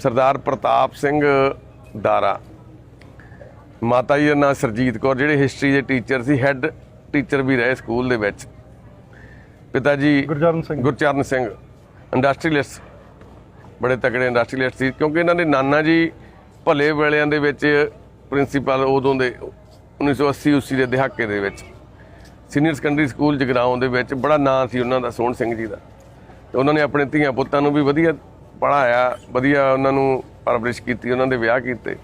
ਸਰਦਾਰ ਪ੍ਰਤਾਪ ਸਿੰਘ ਦਾਰਾ ਮਾਤਾ ਜੀ ਦਾ ਨਾਮ ਸਰਜੀਤ ਕੌਰ ਜਿਹੜੇ ਹਿਸਟਰੀ ਦੇ ਟੀਚਰ ਸੀ ਹੈੱਡ ਟੀਚਰ ਵੀ ਰਹੇ ਸਕੂਲ ਦੇ ਵਿੱਚ। ਪਿਤਾ ਜੀ ਗੁਰਚਰਨ ਸਿੰਘ। ਗੁਰਚਰਨ ਸਿੰਘ ਇੰਡਸਟਰੀਅਲਿਸਟ ਬੜੇ ਤਕੜੇ ਇੰਡਸਟਰੀਅਲਿਸਟ ਸੀ ਕਿਉਂਕਿ ਇਹਨਾਂ ਦੇ ਨਾਨਾ ਜੀ ਭਲੇ ਵੇਲਿਆਂ ਦੇ ਵਿੱਚ ਪ੍ਰਿੰਸੀਪਲ ਉਦੋਂ ਦੇ 1980 80 ਦੇ ਦਹਾਕੇ ਦੇ ਵਿੱਚ। ਸੀਨੀਅਰ ਸੈਕੰਡਰੀ ਸਕੂਲ ਜਗਰਾਉਂ ਦੇ ਵਿੱਚ ਬੜਾ ਨਾਂ ਸੀ ਉਹਨਾਂ ਦਾ ਸੋਹਣ ਸਿੰਘ ਜੀ ਦਾ। ਤੇ ਉਹਨਾਂ ਨੇ ਆਪਣੇ ਧੀਆਂ ਪੁੱਤਾਂ ਨੂੰ ਵੀ ਵਧੀਆ ਪੜਾਇਆ ਵਧੀਆ ਉਹਨਾਂ ਨੂੰ ਪਰਵਰਿਸ਼ ਕੀਤੀ, ਉਹਨਾਂ ਦੇ ਵਿਆਹ ਕੀਤੇ।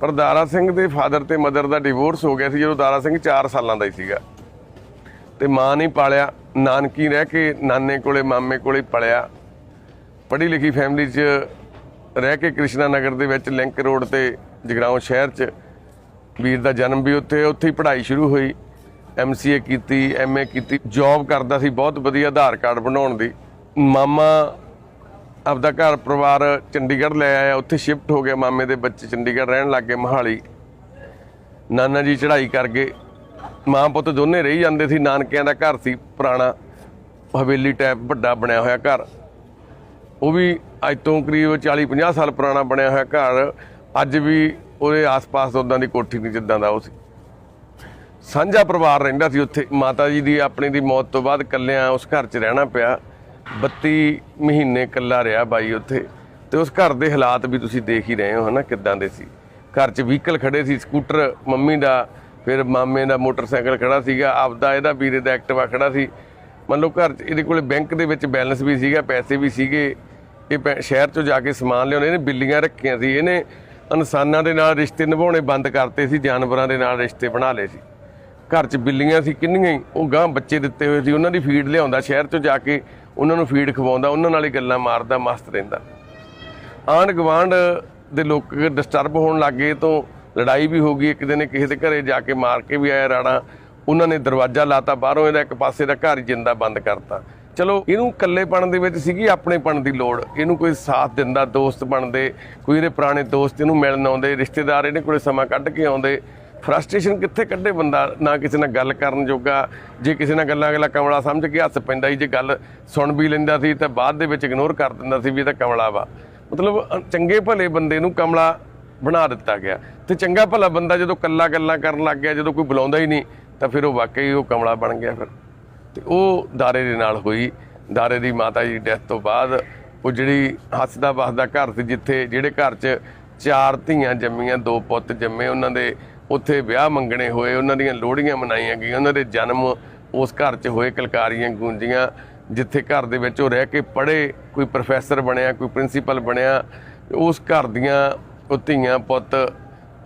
ਪਰ ਦਾਰਾ ਸਿੰਘ ਦੇ ਫਾਦਰ ਤੇ ਮਦਰ ਦਾ ਡਿਵੋਰਸ ਹੋ ਗਿਆ ਸੀ, ਜਦੋਂ ਦਾਰਾ ਸਿੰਘ 4 ਸਾਲਾਂ ਦਾ ਹੀ ਸੀਗਾ। ਤੇ ਮਾਂ ਨਹੀਂ ਪਾਲਿਆ, ਨਾਨਕੀ ਰਹਿ ਕੇ ਨਾਨੇ ਕੋਲੇ, ਮਾਮੇ ਕੋਲੇ ਪਲਿਆ। ਪੜ੍ਹੀ ਲਿਖੀ ਫੈਮਿਲੀ 'ਚ ਰਹਿ ਕੇ ਕ੍ਰਿਸ਼ਨਾ ਨਗਰ ਦੇ ਵਿੱਚ ਲਿੰਕ ਰੋਡ ਤੇ ਜਗਰਾਉਂ ਸ਼ਹਿਰ 'ਚ ਵੀਰ ਦਾ ਜਨਮ ਵੀ ਉੱਥੇ ਉੱਥੇ ਹੀ ਪੜ੍ਹਾਈ ਸ਼ੁਰੂ ਹੋਈ। ਐਮਸੀਏ ਕੀਤੀ ਐਮਏ ਕੀਤੀ ਜੌਬ ਕਰਦਾ ਸੀ, ਬਹੁਤ ਵਧੀਆ ਆਧਾਰ ਕਾਰਡ ਬਣਾਉਣ ਦੀ। ਮਾਮਾ ਆਪਦਾ ਘਰ ਪਰਿਵਾਰ ਚੰਡੀਗੜ੍ਹ ਲੈ ਆਇਆ, ਉੱਥੇ ਸ਼ਿਫਟ ਹੋ ਗਿਆ ਮਾਮੇ ਦੇ ਬੱਚੇ ਚੰਡੀਗੜ੍ਹ ਰਹਿਣ ਲੱਗ ਗਏ ਮਹਾਲੀ। ਨਾਨਾ ਜੀ ਚੜ੍ਹਾਈ ਕਰ ਗਏ। ਮਾਂ ਪੁੱਤ ਦੋਨੇ ਰਹੀ ਜਾਂਦੇ ਸੀ, ਨਾਨਕਿਆਂ ਦਾ ਘਰ ਸੀ ਪੁਰਾਣਾ, ਹਵੇਲੀ ਟਾਈਪ ਵੱਡਾ ਬਣਿਆ ਹੋਇਆ ਘਰ। ਉਹ ਵੀ ਅੱਜ ਤੋਂ ਕਰੀਬ 40 50 ਸਾਲ ਪੁਰਾਣਾ ਬਣਿਆ ਹੋਇਆ ਘਰ। ਅੱਜ ਵੀ ਉਹਦੇ ਆਸ-ਪਾਸ ਉਦਾਂ ਦੀ ਕੋਠੀ ਨਹੀਂ ਜਿੱਦਾਂ ਦਾ ਉਹ ਸੀ। ਸਾਂਝਾ ਪਰਿਵਾਰ ਰਹਿੰਦਾ ਸੀ ਉੱਥੇ। ਮਾਤਾ ਜੀ ਦੀ, ਆਪਣੀ ਦੀ ਮੌਤ ਤੋਂ ਬਾਅਦ ਕੱਲਿਆਂ ਉਸ ਘਰ 'ਚ ਰਹਿਣਾ ਪਿਆ। 32 ਮਹੀਨੇ ਕੱਲਾ ਰਿਹਾ ਬਾਈ ਉੱਥੇ ਤੇ ਉਸ ਘਰ ਦੇ ਹਾਲਾਤ ਵੀ ਤੁਸੀਂ ਦੇਖ ਹੀ ਰਹੇ ਹੋ ਹਨਾ ਕਿੱਦਾਂ ਦੇ ਸੀ। ਘਰ 'ਚ ਵਹੀਕਲ ਖੜੇ ਸੀ ਸਕੂਟਰ ਮੰਮੀ ਦਾ, ਫਿਰ ਮਾਮੇ ਦਾ ਮੋਟਰਸਾਈਕਲ ਖੜਾ ਸੀਗਾ, ਆਪਦਾ ਇਹਦਾ ਵੀਰੇ ਦਾ ਐਕਟਿਵਾ ਖੜਾ ਸੀ। ਮੰਨ ਲਓ ਘਰ 'ਚ ਇਹਦੇ ਕੋਲੇ ਬੈਂਕ ਦੇ ਵਿੱਚ ਬੈਲੈਂਸ ਵੀ ਸੀਗਾ, ਪੈਸੇ ਵੀ ਸੀਗੇ। ਇਹ ਪੈ- ਸ਼ਹਿਰ 'ਚੋਂ ਜਾ ਕੇ ਸਮਾਨ ਲਿਆਉਣੇ, ਇਹਨੇ ਬਿੱਲੀਆਂ ਰੱਖੀਆਂ ਸੀ, ਇਹਨੇ ਇਨਸਾਨਾਂ ਦੇ ਨਾਲ ਰਿਸ਼ਤੇ ਨਿਭਾਉਣੇ ਬੰਦ ਕਰਤੇ ਸੀ, ਜਾਨਵਰਾਂ ਦੇ ਨਾਲ ਰਿਸ਼ਤੇ ਬਣਾ ਲਏ ਸੀ। ਘਰ 'ਚ ਬਿੱਲੀਆਂ ਸੀ, ਕਿੰਨੀਆਂ ਹੀ। ਉਹ ਗਾਂ ਬੱਚੇ ਦਿੱਤੇ ਹੋਏ ਸੀ। ਉਹਨਾਂ ਦੀ ਫੀਡ ਲਿਆਉਂਦਾ, ਸ਼ਹਿਰ 'ਚੋਂ ਜਾ ਕੇ ਉਹਨਾਂ ਨੂੰ ਫੀਡ ਖਵਾਉਂਦਾ, ਉਹਨਾਂ ਨਾਲ ਹੀ ਗੱਲਾਂ ਮਾਰਦਾ, ਮਸਤ ਰਹਿੰਦਾ। ਆਂਢ ਗਵਾਂਢ ਦੇ ਲੋਕ ਡਿਸਟਰਬ ਹੋਣ ਲੱਗੇ ਤੋਂ ਲੜਾਈ ਵੀ ਹੋ ਗਈ। ਇੱਕ ਦਿਨ ਕਿਸੇ ਦੇ ਘਰੇ ਜਾ ਕੇ ਮਾਰ ਕੇ ਵੀ ਆਇਆ ਰਾਣਾ। ਉਹਨਾਂ ਨੇ ਦਰਵਾਜ਼ਾ ਲਾਤਾ, ਬਾਹਰੋਂ ਇਹਦਾ ਇੱਕ ਪਾਸੇ ਦਾ ਘਰ ਹੀ ਜਿੰਦਾ ਬੰਦ ਕਰਤਾ। ਚਲੋ, ਇਹਨੂੰ ਇਕੱਲੇਪਣ ਦੇ ਵਿੱਚ ਸੀਗੀ, ਆਪਣੇਪਣ ਦੀ ਲੋੜ। ਇਹਨੂੰ ਕੋਈ ਸਾਥ ਦਿੰਦਾ, ਦੋਸਤ ਬਣਦੇ। ਕੋਈ ਇਹਦੇ ਪੁਰਾਣੇ ਦੋਸਤ, ਇਹਨੂੰ ਮਿਲਣ ਆਉਂਦੇ। ਰਿਸ਼ਤੇਦਾਰ ਇਹਦੇ ਕੋਲੇ ਸਮਾਂ ਕੱਢ ਕੇ ਆਉਂਦੇ। ਫਰਸਟ੍ਰੇਸ਼ਨ ਕਿੱਥੇ ਕੱਢੇ ਬੰਦਾ? ਨਾ ਕਿਸੇ ਨਾਲ ਗੱਲ ਕਰਨ ਜੋਗਾ, ਜੇ ਕਿਸੇ ਨਾਲ ਗੱਲਾਂ ਅਗਲਾ ਕਮਲਾ ਸਮਝ ਕੇ ਹੱਸ ਪੈਂਦਾ ਸੀ, ਜੇ ਗੱਲ ਸੁਣ ਵੀ ਲੈਂਦਾ ਸੀ, ਤਾਂ ਬਾਅਦ ਦੇ ਵਿੱਚ ਇਗਨੋਰ ਕਰ ਦਿੰਦਾ ਸੀ ਵੀ ਇਹ ਤਾਂ ਕਮਲਾ ਵਾ। ਮਤਲਬ ਚੰਗੇ ਭਲੇ ਬੰਦੇ ਨੂੰ ਕਮਲਾ ਬਣਾ ਦਿੱਤਾ ਗਿਆ। ਤੇ ਚੰਗਾ ਭਲਾ ਬੰਦਾ ਜਦੋਂ ਕੱਲਾ ਗੱਲਾਂ ਕਰਨ ਲੱਗ ਗਿਆ, ਜਦੋਂ ਕੋਈ ਬੁਲਾਉਂਦਾ ਹੀ ਨਹੀਂ, ਤਾਂ ਫਿਰ ਉਹ ਵਾਕਈ ਉਹ ਕਮਲਾ ਬਣ ਗਿਆ ਫਿਰ। ਤੇ ਉਹ ਦਾਰੇ ਦੇ ਨਾਲ ਹੋਈ। ਦਾਰੇ ਦੀ ਮਾਤਾ ਜੀ ਡੈਥ ਤੋਂ ਬਾਅਦ ਉਹ ਜਿਹੜੀ ਹੱਸਦਾ ਵਸਦਾ ਘਰ ਸੀ, ਜਿੱਥੇ ਜਿਹੜੇ ਘਰ 'ਚ ਚਾਰ ਧੀਆਂ ਜੰਮੀਆਂ, ਦੋ ਪੁੱਤ ਜੰਮੇ, ਉਹਨਾਂ ਦੇ ਉੱਥੇ ਵਿਆਹ ਮੰਗਣੇ ਹੋਏ, ਉਹਨਾਂ ਦੀਆਂ ਲੋਹੜੀਆਂ ਮਨਾਈਆਂ ਗਈਆਂ, ਉਹਨਾਂ ਦੇ ਜਨਮ ਉਸ ਘਰ 'ਚ ਹੋਏ, ਕਲਕਾਰੀਆਂ ਗੂੰਜੀਆਂ, ਜਿੱਥੇ ਘਰ ਦੇ ਵਿੱਚ ਉਹ ਰਹਿ ਕੇ ਪੜ੍ਹੇ, ਕੋਈ ਪ੍ਰੋਫੈਸਰ ਬਣਿਆ, ਕੋਈ ਪ੍ਰਿੰਸੀਪਲ ਬਣਿਆ, ਉਸ ਘਰ ਦੀਆਂ ਉਹ ਧੀਆਂ ਪੁੱਤ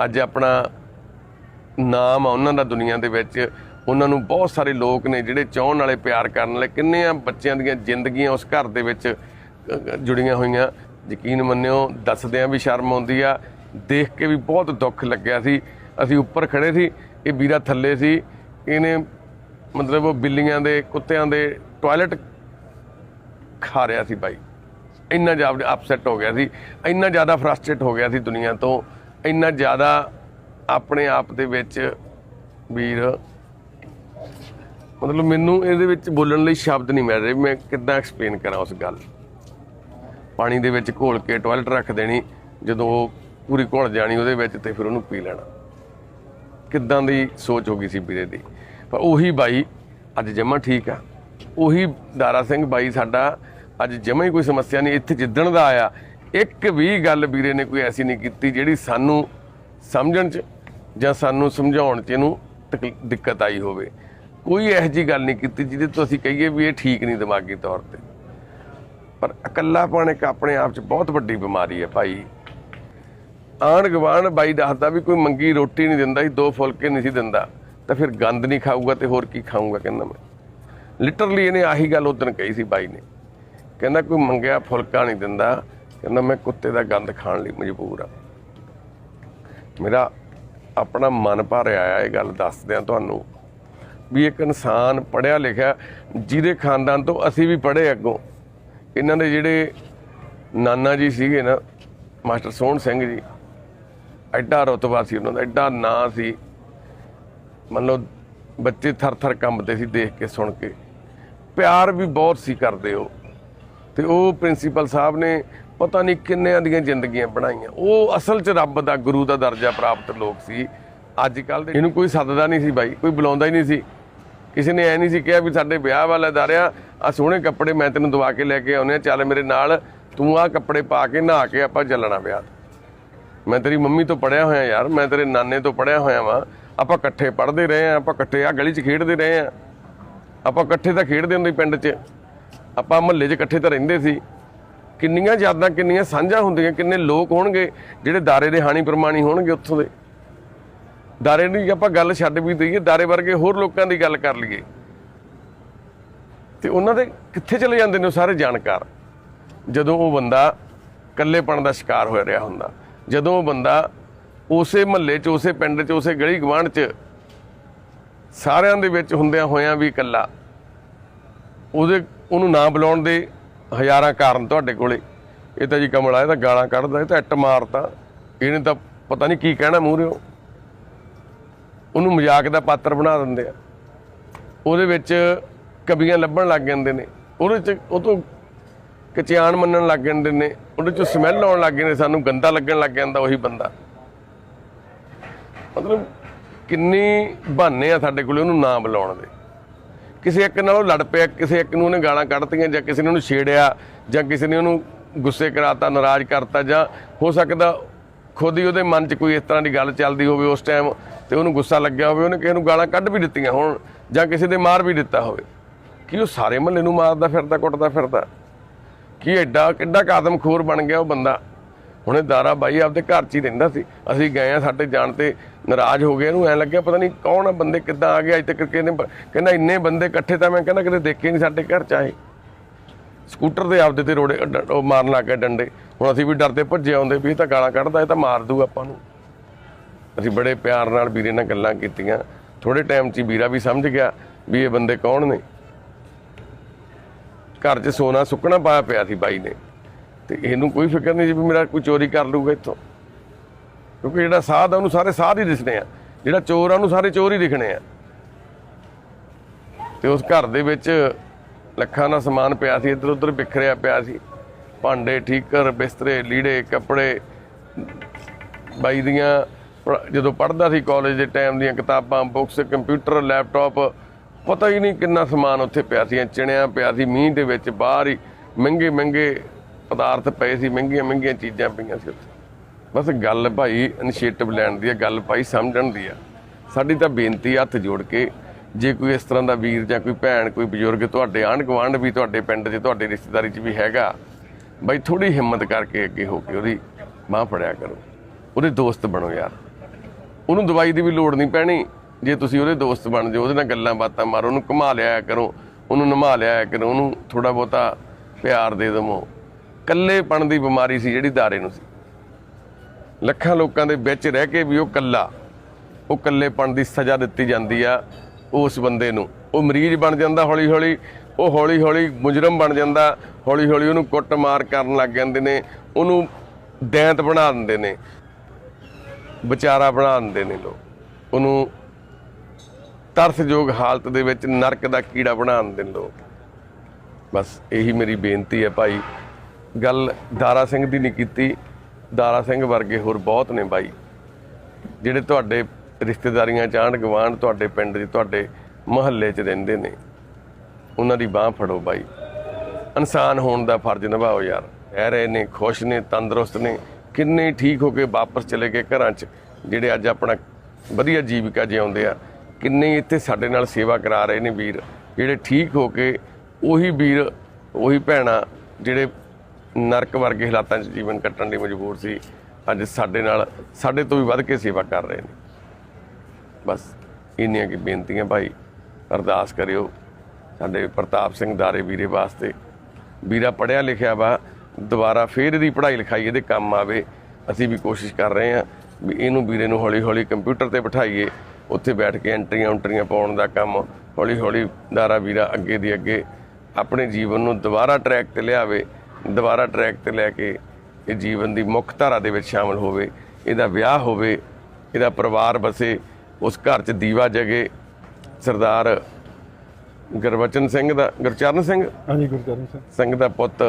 ਅੱਜ ਆਪਣਾ ਨਾਮ ਆ ਉਹਨਾਂ ਦਾ ਦੁਨੀਆ ਦੇ ਵਿੱਚ। ਉਹਨਾਂ ਨੂੰ ਬਹੁਤ ਸਾਰੇ ਲੋਕ ਨੇ ਜਿਹੜੇ ਚਾਹਣ ਵਾਲੇ, ਪਿਆਰ ਕਰਨ ਵਾਲੇ ਕਿੰਨੇ ਆ ਬੱਚਿਆਂ ਦੀਆਂ ਜ਼ਿੰਦਗੀਆਂ ਉਸ ਘਰ ਦੇ ਵਿੱਚ ਜੁੜੀਆਂ ਹੋਈਆਂ। ਯਕੀਨ ਮੰਨਿਓ, ਦੱਸਦਿਆਂ ਵੀ ਸ਼ਰਮ ਆਉਂਦੀ ਆ। ਦੇਖ ਕੇ ਵੀ ਬਹੁਤ ਦੁੱਖ ਲੱਗਿਆ ਸੀ। ਅਸੀਂ ਉੱਪਰ ਖੜੇ ਸੀ, ਇਹ ਵੀਰਾ ਥੱਲੇ ਸੀ, ਇਹਨੇ ਮਤਲਬ ਉਹ ਬਿੱਲੀਆਂ ਦੇ, ਕੁੱਤਿਆਂ ਦੇ ਟਾਇਲਟ ਖਾ ਰਿਹਾ ਸੀ ਬਾਈ। ਇੰਨਾ ਜ਼ਿਆਦਾ ਅਪਸੈਟ ਹੋ ਗਿਆ ਸੀ, ਇੰਨਾ ਜ਼ਿਆਦਾ ਫਰਸਟ੍ਰੇਟ ਹੋ ਗਿਆ ਸੀ ਦੁਨੀਆ ਤੋਂ, ਇੰਨਾ ਜ਼ਿਆਦਾ ਆਪਣੇ ਆਪ ਦੇ ਵਿੱਚ ਵੀਰ, ਮਤਲਬ ਮੈਨੂੰ ਇਹਦੇ ਵਿੱਚ ਬੋਲਣ ਲਈ ਸ਼ਬਦ ਨਹੀਂ ਮਿਲ ਰਹੇ, ਮੈਂ ਕਿੱਦਾਂ ਐਕਸਪਲੇਨ ਕਰਾਂ ਉਸ ਗੱਲ? ਪਾਣੀ ਦੇ ਵਿੱਚ ਘੋਲ ਕੇ ਟਾਇਲਟ ਰੱਖ ਦੇਣੀ, ਜਦੋਂ ਉਹ ਪੂਰੀ ਘੁਲ ਜਾਣੀ ਉਹਦੇ ਵਿੱਚ ਤੇ ਫਿਰ ਉਹਨੂੰ ਪੀ ਲੈਣਾ। ਕਿੱਦਾਂ ਦੀ ਸੋਚ ਹੋ ਗਈ ਸੀ ਵੀਰੇ ਦੀ? ਪਰ ਉਹੀ ਬਾਈ, ਅੱਜ ਜਮਾ ਠੀਕ ਆ। ਉਹੀ ਦਾਰਾ ਸਿੰਘ ਬਾਈ ਸਾਡਾ, ਅੱਜ ਜਮਾ ਹੀ ਕੋਈ ਸਮੱਸਿਆ ਨਹੀਂ, ਇੱਥੇ ਜਿੱਦਣ ਦਾ ਆਇਆ, ਇੱਕ ਵੀ ਗੱਲ ਵੀਰੇ ਨੇ ਕੋਈ ਐਸੀ ਨਹੀਂ ਕੀਤੀ ਜਿਹੜੀ ਸਾਨੂੰ ਸਮਝਣ ਚ ਜਾਂ ਸਾਨੂੰ ਸਮਝਾਉਣ ਚ ਇਹਨੂੰ ਤਕਲੀ- ਦਿੱਕਤ ਆਈ ਹੋਵੇ। ਕੋਈ ਇਹੋ ਜੀ ਗੱਲ ਨਹੀਂ ਕੀਤੀ ਜਿਹਦੇ ਤੋਂ ਅਸੀਂ ਕਹੀਏ ਵੀ ਇਹ ਠੀਕ ਨਹੀਂ ਦਿਮਾਗੀ ਤੌਰ ਤੇ। ਪਰ ਇਕੱਲਾਪਣ ਇੱਕ ਆਪਣੇ ਆਪ ਚ ਬਹੁਤ ਵੱਡੀ ਬਿਮਾਰੀ ਹੈ ਭਾਈ। ਆਂਢ ਗੁਆਂਢ ਬਾਈ ਦੱਸਦਾ ਵੀ ਕੋਈ ਮੰਗੀ ਰੋਟੀ ਨਹੀਂ ਦਿੰਦਾ ਸੀ, ਦੋ ਫੁਲਕੇ ਨਹੀਂ ਸੀ ਦਿੰਦਾ। ਤਾਂ ਫਿਰ ਗੰਦ ਨਹੀਂ ਖਾਊਗਾ ਤੇ ਹੋਰ ਕੀ ਖਾਊਗਾ ਕਹਿੰਦਾ ਮੈਂ। ਲਿਟਰਲੀ ਇਹਨੇ ਆਹੀ ਗੱਲ ਉਦੋਂ ਕਹੀ ਸੀ ਬਾਈ ਨੇ। ਕਹਿੰਦਾ ਕੋਈ ਮੰਗਿਆ ਫੁਲਕਾ ਨਹੀਂ ਦਿੰਦਾ, ਕਹਿੰਦਾ ਮੈਂ ਕੁੱਤੇ ਦਾ ਗੰਦ ਖਾਣ ਲਈ ਮਜਬੂਰ ਆ। ਮੇਰਾ ਆਪਣਾ ਮਨ ਭਰ ਆਇਆ ਇਹ ਗੱਲ ਦੱਸਦਿਆਂ ਤੁਹਾਨੂੰ ਵੀ ਇੱਕ ਇਨਸਾਨ ਪੜਿਆ ਲਿਖਿਆ, ਜਿਹਦੇ ਖਾਨਦਾਨ ਤੋਂ ਅਸੀਂ ਵੀ ਪੜ੍ਹੇ ਅੱਗੋਂ। ਇਹਨਾਂ ਦੇ ਜਿਹੜੇ ਨਾਨਾ ਜੀ ਸੀਗੇ ਨਾ, ਮਾਸਟਰ ਸੋਹਣ ਸਿੰਘ ਜੀ ਐਡਾ ਰਤਬਾ ਸੀ ਉਹਨਾਂ ਦਾ, ਐਡਾ ਨਾਂ ਸੀ। ਮੰਨ ਲਓ ਬੱਚੇ ਥਰ ਥਰ ਕੰਬਦੇ ਸੀ ਦੇਖ ਕੇ, ਸੁਣ ਕੇ। ਪਿਆਰ ਵੀ ਬਹੁਤ ਸੀ ਕਰਦੇ ਉਹ। ਤੇ ਉਹ ਪ੍ਰਿੰਸੀਪਲ ਸਾਹਿਬ ਨੇ ਪਤਾ ਨਹੀਂ ਕਿੰਨਿਆਂ ਦੀਆਂ ਜ਼ਿੰਦਗੀਆਂ ਬਣਾਈਆਂ। ਉਹ ਅਸਲ 'ਚ ਰੱਬ ਦਾ, ਗੁਰੂ ਦਾ ਦਰਜਾ ਪ੍ਰਾਪਤ ਲੋਕ ਸੀ। ਅੱਜ ਕੱਲ ਦੇ ਇਹਨੂੰ ਕੋਈ ਸੱਦਦਾ ਨਹੀਂ ਸੀ ਬਾਈ, ਕੋਈ ਬੁਲਾਉਂਦਾ ਹੀ ਨਹੀਂ ਸੀ। ਕਿਸੇ ਨੇ ਐ ਨਹੀਂ ਸੀ ਕਿਹਾ ਵੀ ਸਾਡੇ ਵਿਆਹ ਵਾਲਾ ਦਾਰਿਆ ਆ ਸੋਹਣੇ ਕੱਪੜੇ ਮੈਂ ਤੈਨੂੰ ਦਵਾ ਕੇ ਲੈ ਕੇ ਆਉਨੇ ਆ ਚੱਲ ਮੇਰੇ ਨਾਲ ਤੂੰ ਆ ਕੱਪੜੇ ਪਾ ਕੇ, ਨਹਾ ਕੇ ਆਪਾਂ ਚੱਲਣਾ ਵਿਆਹ ਮੈਂ ਤੇਰੀ ਮੰਮੀ ਤੋਂ ਪੜਿਆ ਹੋਇਆ ਯਾਰ, ਮੈਂ ਤੇਰੇ ਨਾਨੇ ਤੋਂ ਪੜਿਆ ਹੋਇਆ ਵਾਂ। ਆਪਾਂ ਇਕੱਠੇ ਪੜ੍ਹਦੇ ਰਹੇ ਆ, ਆਪਾਂ ਇਕੱਠੇ ਆ ਗਲੀ 'ਚ ਖੇਡਦੇ ਰਹੇ ਆ। ਆਪਾਂ ਇਕੱਠੇ ਤਾਂ ਖੇਡਦੇ ਹੁੰਦੇ ਪਿੰਡ 'ਚ। ਆਪਾਂ ਮਹੱਲੇ 'ਚ ਇਕੱਠੇ ਤਾਂ ਰਹਿੰਦੇ ਸੀ। ਕਿੰਨੀਆਂ ਯਾਦਾਂ, ਕਿੰਨੀਆਂ ਸਾਂਝਾਂ ਹੁੰਦੀਆਂ, ਕਿੰਨੇ ਲੋਕ ਹੋਣਗੇ ਜਿਹੜੇ ਦਾਰੇ ਦੇ ਹਾਣੀ ਪ੍ਰਮਾਣੀ ਹੋਣਗੇ ਉੱਥੋਂ ਦੇ। ਦਾਰੇ ਦੀ ਆਪਾਂ ਗੱਲ ਛੱਡ ਵੀ ਦਈਏ, ਦਾਰੇ ਵਰਗੇ ਹੋਰ ਲੋਕਾਂ ਦੀ ਗੱਲ ਕਰ ਲਈਏ। ਤੇ ਉਹਨਾਂ ਦੇ ਕਿੱਥੇ ਚਲੇ ਜਾਂਦੇ ਨੇ ਉਹ ਸਾਰੇ ਜਾਣਕਾਰ? ਜਦੋਂ ਉਹ ਬੰਦਾ ਇਕੱਲੇਪਣ ਦਾ ਸ਼ਿਕਾਰ ਹੋ ਰਿਹਾ ਹੁੰਦਾ। ਜਦੋਂ ਬੰਦਾ ਉਸੇ ਮਹੱਲੇ 'ਚ, ਉਸੇ ਪਿੰਡ 'ਚ, ਉਸੇ ਗਲੀ ਗਵਾਂਢ 'ਚ ਸਾਰਿਆਂ ਦੇ ਵਿੱਚ ਹੁੰਦਿਆਂ ਹੋਇਆਂ ਵੀ ਇਕੱਲਾ, ਉਹਦੇ, ਉਹਨੂੰ ਨਾ ਬੁਲਾਉਣ ਦੇ ਹਜ਼ਾਰਾਂ ਕਾਰਨ ਤੁਹਾਡੇ ਕੋਲੇ। ਇਹ ਤਾਂ ਜੀ ਕਮਲ, ਇਹ ਤਾਂ ਗਾਲਾਂ ਕੱਢਦਾ, ਇਹ ਤਾਂ ਇੱਟ ਮਾਰਤਾ ਇਹਨੇ ਤਾਂ ਪਤਾ ਨਹੀਂ ਕੀ ਕਹਿਣਾ ਮੂਹਰੇ ਉਹਨੂੰ ਮਜ਼ਾਕ ਦਾ ਪਾਤਰ ਬਣਾ ਦਿੰਦੇ ਆ। ਉਹਦੇ ਵਿੱਚ ਕਵੀਆਂ ਲੱਭਣ ਲੱਗ ਜਾਂਦੇ ਨੇ। ਉਹਦੇ ਚ, ਉਹ ਤੋਂ ਕਚਿਆਣ ਮੰਨਣ ਲੱਗ ਜਾਂਦੇ ਨੇ, ਉਹਦੇ 'ਚੋਂ ਸਮੈਲ ਆਉਣ ਲੱਗ ਜਾਂਦੇ ਸਾਨੂੰ ਗੰਦਾ ਲੱਗਣ ਲੱਗ ਜਾਂਦਾ ਉਹੀ ਬੰਦਾ। ਮਤਲਬ ਕਿੰਨੀ ਬਹਾਨੇ ਆ ਸਾਡੇ ਕੋਲੇ ਉਹਨੂੰ ਨਾ ਬੁਲਾਉਣ ਦੇ। ਕਿਸੇ ਇੱਕ ਨਾਲ ਉਹ ਲੜ ਪਿਆ, ਕਿਸੇ ਇੱਕ ਨੂੰ ਉਹਨੇ ਗਾਲਾਂ ਕੱਢਤੀਆਂ ਜਾਂ ਕਿਸੇ ਨੇ ਉਹਨੂੰ ਛੇੜਿਆ ਜਾਂ ਕਿਸੇ ਨੇ ਉਹਨੂੰ ਗੁੱਸੇ ਕਰਾਤਾ, ਨਾਰਾਜ਼ ਕਰਤਾ ਜਾਂ ਹੋ ਸਕਦਾ ਖੁਦ ਹੀ ਉਹਦੇ ਮਨ 'ਚ ਕੋਈ ਇਸ ਤਰ੍ਹਾਂ ਦੀ ਗੱਲ ਚੱਲਦੀ ਹੋਵੇ ਉਸ ਟਾਈਮ ਤੇ ਉਹਨੂੰ ਗੁੱਸਾ ਲੱਗਿਆ ਹੋਵੇ, ਉਹਨੇ ਕਿਸੇ ਨੂੰ ਗਾਲਾਂ ਕੱਢ ਵੀ ਦਿੱਤੀਆਂ ਹੋਣ ਜਾਂ ਕਿਸੇ ਦੇ ਮਾਰ ਵੀ ਦਿੱਤਾ ਹੋਵੇ। ਕਿ ਉਹ ਸਾਰੇ ਮਹੱਲੇ ਨੂੰ ਮਾਰਦਾ ਫਿਰਦਾ, ਕੁੱਟਦਾ ਫਿਰਦਾ? ਕੀ ਐਡਾ ਕਿੱਡਾ ਕਾਦਮਖੋਰ ਬਣ ਗਿਆ ਉਹ ਬੰਦਾ? ਹੁਣੇ ਦਾਰਾ ਬਾਈ ਆਪਦੇ ਘਰ 'ਚ ਹੀ ਰਹਿੰਦਾ ਸੀ। ਅਸੀਂ ਗਏ ਆ ਸਾਡੇ ਜਾਣ ਤੇ ਨਾਰਾਜ਼ ਹੋ ਗਏ। ਇਹਨੂੰ ਐ ਲੱਗਿਆ ਪਤਾ ਨਹੀਂ ਕੌਣ ਆ ਬੰਦੇ ਕਿੱਦਾਂ ਆ ਗਏ ਅੱਜ ਤੱਕ ਕਹਿੰਦੇ ਕਹਿੰਦਾ ਇੰਨੇ ਬੰਦੇ ਇਕੱਠੇ ਤਾਂ ਮੈਂ ਕਹਿੰਦਾ ਕਿਤੇ ਦੇਖੇ ਨਹੀਂ ਸਾਡੇ ਘਰ 'ਚ ਆਏ। ਸਕੂਟਰ ਦੇ ਆਪਦੇ ਤੇ ਰੋੜੇ ਉਹ ਮਾਰਨ ਲੱਗ ਗਏ ਡੰਡੇ। ਹੁਣ ਅਸੀਂ ਵੀ ਡਰਦੇ ਭੱਜੇ ਆਉਂਦੇ ਵੀ ਇਹ ਤਾਂ ਗਾਲਾਂ ਕੱਢਦਾ, ਇਹ ਤਾਂ ਮਾਰ ਦੂ ਆਪਾਂ ਨੂੰ। ਅਸੀਂ ਬੜੇ ਪਿਆਰ ਨਾਲ ਵੀਰੇ ਨਾਲ ਗੱਲਾਂ ਕੀਤੀਆਂ। ਥੋੜੇ ਟਾਈਮ 'ਚ ਵੀਰਾ ਵੀ ਸਮਝ ਗਿਆ ਵੀ ਇਹ ਬੰਦੇ ਕੌਣ ਨੇ। ਘਰ 'ਚ ਸੋਨਾ ਸੁੱਕਣਾ ਪਾਇਆ ਪਿਆ ਸੀ ਬਾਈ ਨੇ। ਤੇ ਇਹਨੂੰ ਕੋਈ ਫਿਕਰ ਨਹੀਂ ਸੀ ਵੀ ਮੇਰਾ ਕੋਈ ਚੋਰੀ ਕਰ ਲੂਗਾ ਇੱਥੋਂ। ਕਿਉਂਕਿ ਜਿਹੜਾ ਸਾਧ ਆ, ਉਹਨੂੰ ਸਾਰੇ ਸਾਧ ਹੀ ਦਿਸਣੇ ਆ। ਜਿਹੜਾ ਚੋਰ ਆ, ਉਹਨੂੰ ਸਾਰੇ ਚੋਰ ਹੀ ਦਿਖਣੇ ਆ। ਤੇ ਉਸ ਘਰ ਦੇ ਵਿੱਚ ਲੱਖਾਂ ਦਾ ਸਮਾਨ ਪਿਆ ਸੀ ਇੱਧਰ ਉੱਧਰ ਬਿਖਰਿਆ ਪਿਆ ਸੀ। ਭਾਂਡੇ, ਠੀਕਰ, ਬਿਸਤਰੇ, ਲੀੜੇ, ਕੱਪੜੇ। ਬਾਈ ਦੀਆਂ ਪੜ੍ਹ- ਜਦੋਂ ਪੜ੍ਹਦਾ ਸੀ ਕਾਲਜ ਦੇ ਟਾਈਮ ਦੀਆਂ ਕਿਤਾਬਾਂ ਬੁੱਕਸ ਕੰਪਿਊਟਰ ਲੈਪਟਾਪ ਪਤਾ ਹੀ ਨਹੀਂ ਕਿੰਨਾ ਸਮਾਨ ਉੱਥੇ ਪਿਆ ਸੀ ਚਿਣਿਆ ਪਿਆ ਸੀ, ਮੀਂਹ ਦੇ ਵਿੱਚ ਬਾਹਰ ਹੀ ਮਹਿੰਗੇ ਮਹਿੰਗੇ ਪਦਾਰਥ ਪਏ ਸੀ, ਮਹਿੰਗੀਆਂ ਮਹਿੰਗੀਆਂ ਚੀਜ਼ਾਂ ਪਈਆਂ ਸੀ ਉੱਥੇ। ਬਸ ਗੱਲ ਭਾਈ ਇਨੀਸ਼ੀਏਟਿਵ ਲੈਣ ਦੀ ਹੈ ਗੱਲ ਭਾਈ ਸਮਝਣ ਦੀ ਆ। ਸਾਡੀ ਤਾਂ ਬੇਨਤੀ ਹੱਥ ਜੋੜ ਕੇ, ਜੇ ਕੋਈ ਇਸ ਤਰ੍ਹਾਂ ਦਾ ਵੀਰ ਜਾਂ ਕੋਈ ਭੈਣ, ਕੋਈ ਬਜ਼ੁਰਗ ਤੁਹਾਡੇ ਆਂਢ ਗੁਆਂਢ ਵੀ ਤੁਹਾਡੇ ਪਿੰਡ 'ਚ ਤੁਹਾਡੇ ਰਿਸ਼ਤੇਦਾਰੀ 'ਚ ਵੀ ਹੈਗਾ, ਬਾਈ ਥੋੜੀ ਹਿੰਮਤ ਕਰਕੇ ਅੱਗੇ ਹੋ ਕੇ ਉਹਦੀ ਬਾਹ ਫੜਿਆ ਕਰੋ। ਉਹਦੇ ਦੋਸਤ ਬਣੋ ਯਾਰ। ਉਹਨੂੰ ਦਵਾਈ ਦੀ ਵੀ ਲੋੜ ਨਹੀਂ ਪੈਣੀ। ਜੇ ਤੁਸੀਂ ਉਹਦੇ ਦੋਸਤ ਬਣ ਜਾਓ, ਉਹਦੇ ਨਾਲ ਗੱਲਾਂ ਬਾਤਾਂ ਮਾਰੋ, ਉਹਨੂੰ ਘੁਮਾ ਲਿਆ ਕਰੋ, ਉਹਨੂੰ ਨਮਾ ਲਿਆਇਆ ਕਰੋ, ਉਹਨੂੰ ਥੋੜਾ ਬਹੁਤਾ ਪਿਆਰ ਦੇ ਦਮੋ ਕੱਲੇਪਣ ਦੀ ਬਿਮਾਰੀ ਸੀ ਜਿਹੜੀ ਦਾਰੇ ਨੂੰ ਸੀ। ਲੱਖਾਂ ਲੋਕਾਂ ਦੇ ਵਿੱਚ ਰਹਿ ਕੇ ਵੀ ਉਹ ਕੱਲਾ ਉਹ ਕੱਲੇਪਣ ਦੀ ਸਜ਼ਾ ਦਿੱਤੀ ਜਾਂਦੀ ਆ ਉਸ ਬੰਦੇ ਨੂੰ। ਉਹ ਮਰੀਜ਼ ਬਣ ਜਾਂਦਾ ਹੌਲੀ ਹੌਲੀ ਉਹ ਹੌਲੀ ਹੌਲੀ ਮੁਜਰਮ ਬਣ ਜਾਂਦਾ ਹੌਲੀ ਹੌਲੀ ਉਹਨੂੰ ਕੁੱਟਮਾਰ ਕਰਨ ਲੱਗ ਜਾਂਦੇ ਨੇ, ਉਹਨੂੰ ਦੈਂਤ ਬਣਾ ਦਿੰਦੇ ਨੇ, ਵਿਚਾਰਾ ਬਣਾ ਦਿੰਦੇ ਨੇ ਲੋਕ। ਉਹਨੂੰ ਤਰਸਯੋਗ ਹਾਲਤ ਦੇ ਵਿੱਚ ਨਰਕ ਦਾ ਕੀੜਾ ਬਣਾਉਣ ਦਿੰਦੇ ਲੋਕ। ਬਸ ਇਹੀ ਮੇਰੀ ਬੇਨਤੀ ਹੈ ਭਾਈ। ਗੱਲ ਦਾਰਾ ਸਿੰਘ ਦੀ ਨਹੀਂ ਕੀਤੀ, ਦਾਰਾ ਸਿੰਘ ਵਰਗੇ ਹੋਰ ਬਹੁਤ ਨੇ ਬਾਈ। ਜਿਹੜੇ ਤੁਹਾਡੇ ਰਿਸ਼ਤੇਦਾਰੀਆਂ 'ਚ ਆਂਢ ਗਵਾਂਢ ਤੁਹਾਡੇ ਪਿੰਡ 'ਚ ਤੁਹਾਡੇ ਮੁਹੱਲੇ 'ਚ ਰਹਿੰਦੇ ਨੇ, ਉਹਨਾਂ ਦੀ ਬਾਹ ਫੜੋ ਬਾਈ। ਇਨਸਾਨ ਹੋਣ ਦਾ ਫਰਜ਼ ਨਿਭਾਓ ਯਾਰ। ਰਹਿ ਰਹੇ ਨੇ, ਖੁਸ਼ ਨੇ, ਤੰਦਰੁਸਤ ਨੇ, ਕਿੰਨੇ ਠੀਕ ਹੋ ਕੇ ਵਾਪਸ ਚਲੇ ਗਏ ਘਰਾਂ 'ਚ, ਜਿਹੜੇ ਅੱਜ ਆਪਣਾ ਵਧੀਆ ਜੀਵਿਕਾ ਜਿਉਂਦੇ ਆ। ਕਿੰਨੇ ਇੱਥੇ ਸਾਡੇ ਨਾਲ ਸੇਵਾ ਕਰਾ ਰਹੇ ਨੇ ਵੀਰ। ਜਿਹੜੇ ਠੀਕ ਹੋ ਕੇ ਉਹੀ ਵੀਰ, ਉਹੀ ਭੈਣਾਂ ਜਿਹੜੇ ਨਰਕ ਵਰਗੇ ਹਾਲਾਤਾਂ 'ਚ ਜੀਵਨ ਕੱਟਣ ਲਈ ਮਜਬੂਰ ਸੀ, ਅੱਜ ਸਾਡੇ ਨਾਲ, ਸਾਡੇ ਤੋਂ ਵੀ ਵੱਧ ਕੇ ਸੇਵਾ ਕਰ ਰਹੇ ਨੇ। ਬਸ ਇੰਨੀਆਂ ਕੀ ਬੇਨਤੀਆਂ ਭਾਈ, ਅਰਦਾਸ ਕਰਿਓ ਸਾਡੇ ਪ੍ਰਤਾਪ ਸਿੰਘ ਦਾਰੇ ਵੀਰੇ ਵਾਸਤੇ। ਵੀਰਾ ਪੜਿਆ ਲਿਖਿਆ ਵਾ, ਦੁਬਾਰਾ ਫੇਰ ਇਹਦੀ ਪੜ੍ਹਾਈ ਲਿਖਾਈ ਇਹਦੇ ਕੰਮ ਆਵੇ, ਅਸੀਂ ਵੀ ਕੋਸ਼ਿਸ਼ ਕਰ ਰਹੇ ਹਾਂ ਵੀ ਇਹਨੂੰ ਵੀਰੇ ਨੂੰ ਹੌਲੀ ਹੌਲੀ ਕੰਪਿਊਟਰ ਤੇ ਬਿਠਾਈਏ। ਉੱਥੇ ਬੈਠ ਕੇ ਐਂਟਰੀਆਂ ਉਂਟਰੀਆਂ ਪਾਉਣ ਦਾ ਕੰਮ ਹੌਲੀ ਹੌਲੀ ਦਾਰਾ ਵੀਰਾ ਅੱਗੇ ਦੀ ਅੱਗੇ ਆਪਣੇ ਜੀਵਨ ਨੂੰ ਦੁਬਾਰਾ ਟਰੈਕ ਤੇ ਲਿਆਵੇ ਦੁਬਾਰਾ ਟਰੈਕ ਤੇ ਲੈ ਕੇ ਇਹ ਜੀਵਨ ਦੀ ਮੁੱਖ ਧਾਰਾ ਦੇ ਵਿੱਚ ਸ਼ਾਮਲ ਹੋਵੇ ਇਹਦਾ ਵਿਆਹ ਹੋਵੇ ਇਹਦਾ ਪਰਿਵਾਰ ਬਸੇ ਉਸ ਘਰ 'ਚ ਦੀਵਾ ਜਗੇ ਸਰਦਾਰ ਗੁਰਬਚਨ ਸਿੰਘ ਦਾ ਗੁਰਚਰਨ ਸਿੰਘ? ਹਾਂਜੀ ਗੁਰਚਰਨ ਸਿੰਘ। ਸਿੰਘ ਦਾ ਪੁੱਤ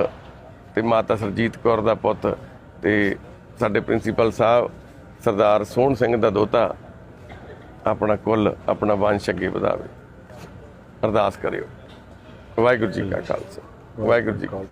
ਤੇ ਮਾਤਾ ਸਰਜੀਤ ਕੌਰ ਦਾ ਪੁੱਤ ਤੇ ਸਾਡੇ ਪ੍ਰਿੰਸੀਪਲ ਸਾਹਿਬ ਸਰਦਾਰ ਸੋਹਣ ਸਿੰਘ ਦਾ ਦੋਤਾ ਆਪਣਾ ਕੁੱਲ, ਆਪਣਾ ਵੰਸ਼ ਅੱਗੇ ਵਧਾਵੇ। ਅਰਦਾਸ ਕਰਿਓ। ਵਾਹਿਗੁਰੂ ਜੀ ਕਾ ਖਾਲਸਾ। ਵਾਹਿਗੁਰੂ ਜੀ ਕੀ